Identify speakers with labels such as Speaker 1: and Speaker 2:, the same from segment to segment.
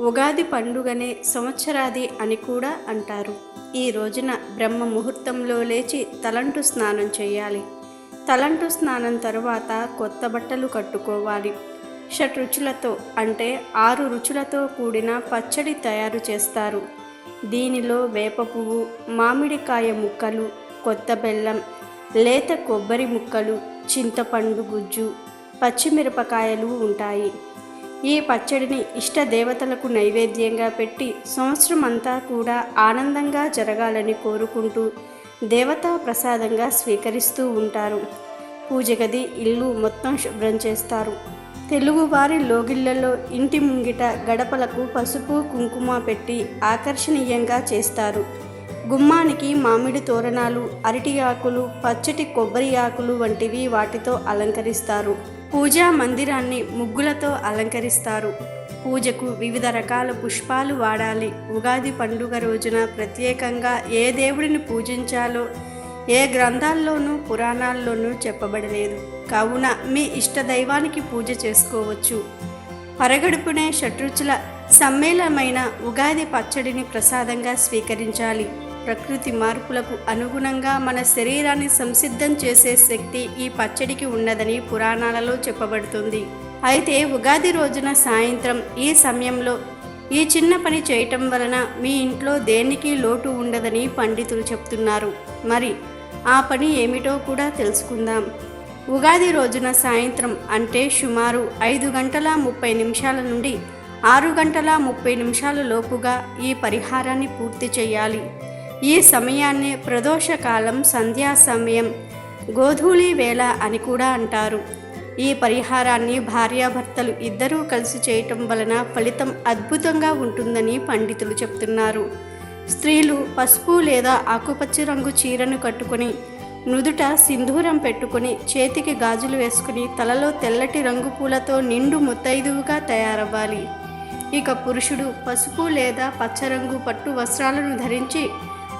Speaker 1: ఉగాది పండుగనే సంవత్సరాది అని కూడా అంటారు. ఈ రోజున బ్రహ్మ ముహూర్తంలో లేచి తలంటు స్నానం చేయాలి. తలంటు స్నానం తరువాత కొత్త బట్టలు కట్టుకోవాలి. షట్రుచులతో అంటే ఆరు రుచులతో కూడిన పచ్చడి తయారు చేస్తారు. దీనిలో వేప పువ్వు మామిడికాయ ముక్కలు కొత్త బెల్లం లేత కొబ్బరి ముక్కలు చింతపండు గుజ్జు పచ్చిమిరపకాయలు ఉంటాయి. ఈ పచ్చడిని ఇష్ట దేవతలకు నైవేద్యంగా పెట్టి సంవత్సరం అంతా కూడా ఆనందంగా జరగాలని కోరుకుంటూ దేవతా ప్రసాదంగా స్వీకరిస్తూ ఉంటారు. పూజ గది ఇల్లు మొత్తం శుభ్రం చేస్తారు. తెలుగువారి లోగిళ్ళలో ఇంటి ముంగిట గడపలకు పసుపు కుంకుమ పెట్టి ఆకర్షణీయంగా చేస్తారు. గుమ్మానికి మామిడి తోరణాలు అరటి ఆకులు పచ్చటి కొబ్బరి ఆకులు వంటివి వాటితో అలంకరిస్తారు. పూజా మందిరాన్ని ముగ్గులతో అలంకరిస్తారు. పూజకు వివిధ రకాల పుష్పాలు వాడాలి. ఉగాది పండుగ రోజున ప్రత్యేకంగా ఏ దేవుడిని పూజించాలో ఏ గ్రంథాల్లోనూ పురాణాల్లోనూ చెప్పబడలేదు. కావున మీ ఇష్ట దైవానికి పూజ చేసుకోవచ్చు. పరగడుపునే షట్రుచుల సమ్మేళనమైన ఉగాది పచ్చడిని ప్రసాదంగా స్వీకరించాలి. ప్రకృతి మార్పులకు అనుగుణంగా మన శరీరాన్ని సంసిద్ధం చేసే శక్తి ఈ పచ్చడికి ఉన్నదని పురాణాలలో చెప్పబడుతుంది. అయితే ఉగాది రోజున సాయంత్రం ఈ సమయంలో ఈ చిన్న పని చేయటం వలన మీ ఇంట్లో దేనికి లోటు ఉండదని పండితులు చెప్తున్నారు. మరి ఆ పని ఏమిటో కూడా తెలుసుకుందాం. ఉగాది రోజున సాయంత్రం అంటే సుమారు ఐదు గంటల ముప్పై నిమిషాల నుండి ఆరు గంటల ముప్పై నిమిషాల లోపుగా ఈ పరిహారాన్ని పూర్తి చేయాలి. ఈ సమయాన్ని ప్రదోషకాలం సంధ్యా సమయం గోధూళి వేళ అని కూడా అంటారు. ఈ పరిహారాన్ని భార్యాభర్తలు ఇద్దరూ కలిసి చేయటం వలన ఫలితం అద్భుతంగా ఉంటుందని పండితులు చెప్తున్నారు. స్త్రీలు పసుపు లేదా ఆకుపచ్చ రంగు చీరను కట్టుకొని నుదుట సింధూరం పెట్టుకుని చేతికి గాజులు వేసుకుని తలలో తెల్లటి రంగు పూలతో నిండు ముత్తైదువుగా తయారవ్వాలి. ఇక పురుషుడు పసుపు లేదా పచ్చరంగు పట్టు వస్త్రాలను ధరించి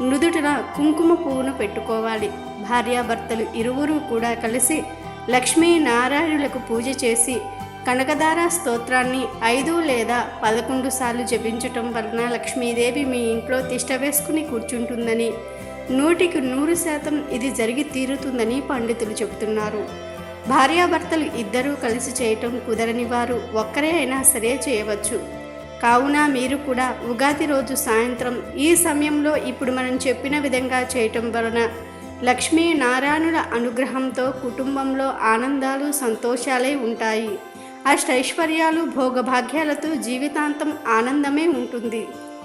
Speaker 1: నుదుటిన కుంకుమ పువ్వును పెట్టుకోవాలి. భార్యాభర్తలు ఇరువురు కూడా కలిసి లక్ష్మీ నారాయణులకు పూజ చేసి కనకదార స్తోత్రాన్ని ఐదు లేదా పదకొండు సార్లు జపించటం వలన లక్ష్మీదేవి మీ ఇంట్లో తిష్ట వేసుకుని కూర్చుంటుందని నూటికి నూరు శాతం ఇది జరిగి తీరుతుందని పండితులు చెబుతున్నారు. భార్యాభర్తలు ఇద్దరూ కలిసి చేయటం కుదరని వారు ఒక్కరే అయినా సరే చేయవచ్చు. కావున మీరు కూడా ఉగాది రోజు సాయంత్రం ఈ సమయంలో ఇప్పుడు మనం చెప్పిన విధంగా చేయటం వలన లక్ష్మీ నారాయణుల అనుగ్రహంతో కుటుంబంలో ఆనందాలు సంతోషాలే ఉంటాయి. అష్టైశ్వర్యాలు భోగభాగ్యాలతో జీవితాంతం ఆనందమే ఉంటుంది.